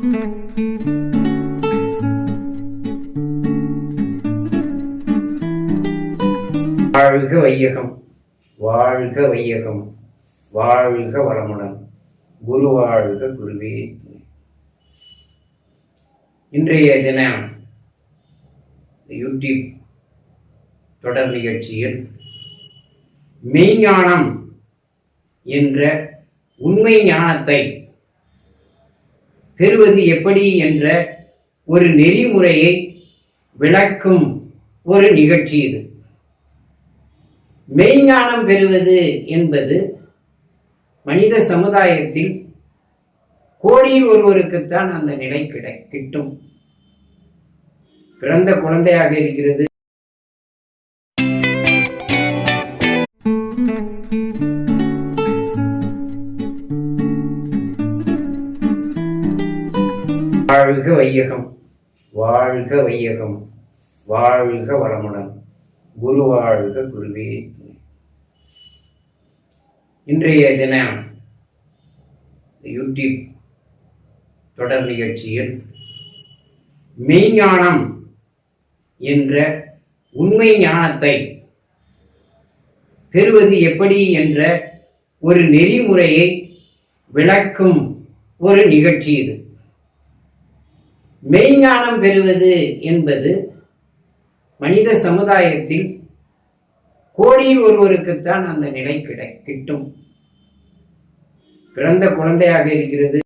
வாழ்க வையகம் வாழ்க வையகம் வாழ்க வளமுடன். குரு வாழ்க குருவே. இன்றைய தினம் யூடியூப் தொடர் நிகழ்ச்சியில் மெய்ஞானம் என்ற உண்மை ஞானத்தை பெறுவது எப்படி என்ற ஒரு நெறிமுறையை விளக்கும் ஒரு நிகழ்ச்சி இது. மெய்ஞானம் பெறுவது என்பது மனித சமுதாயத்தில் கோடியில் ஒருவருக்குத்தான் அந்த நிலை கிடை கிட்டும். பிறந்த குழந்தையாக இருக்கிறது வாழ்க வையகம் வாழ்க வையகம் வாழ்க வளமுடன். குரு வாழ்க குருவே. இன்றைய தினம் யூடியூப் தொடர் நிகழ்ச்சியில் மெய்ஞானம் என்ற உண்மை ஞானத்தை பெறுவது எப்படி என்ற ஒரு நெறிமுறையை விளக்கும் ஒரு நிகழ்ச்சி இது. மெய்ஞானம் பெறுவது என்பது மனித சமுதாயத்தில் கோடியில் ஒருவருக்குத்தான் அந்த நிலை கிடை கிட்டும். பிறந்த குழந்தையாக இருக்கிறது.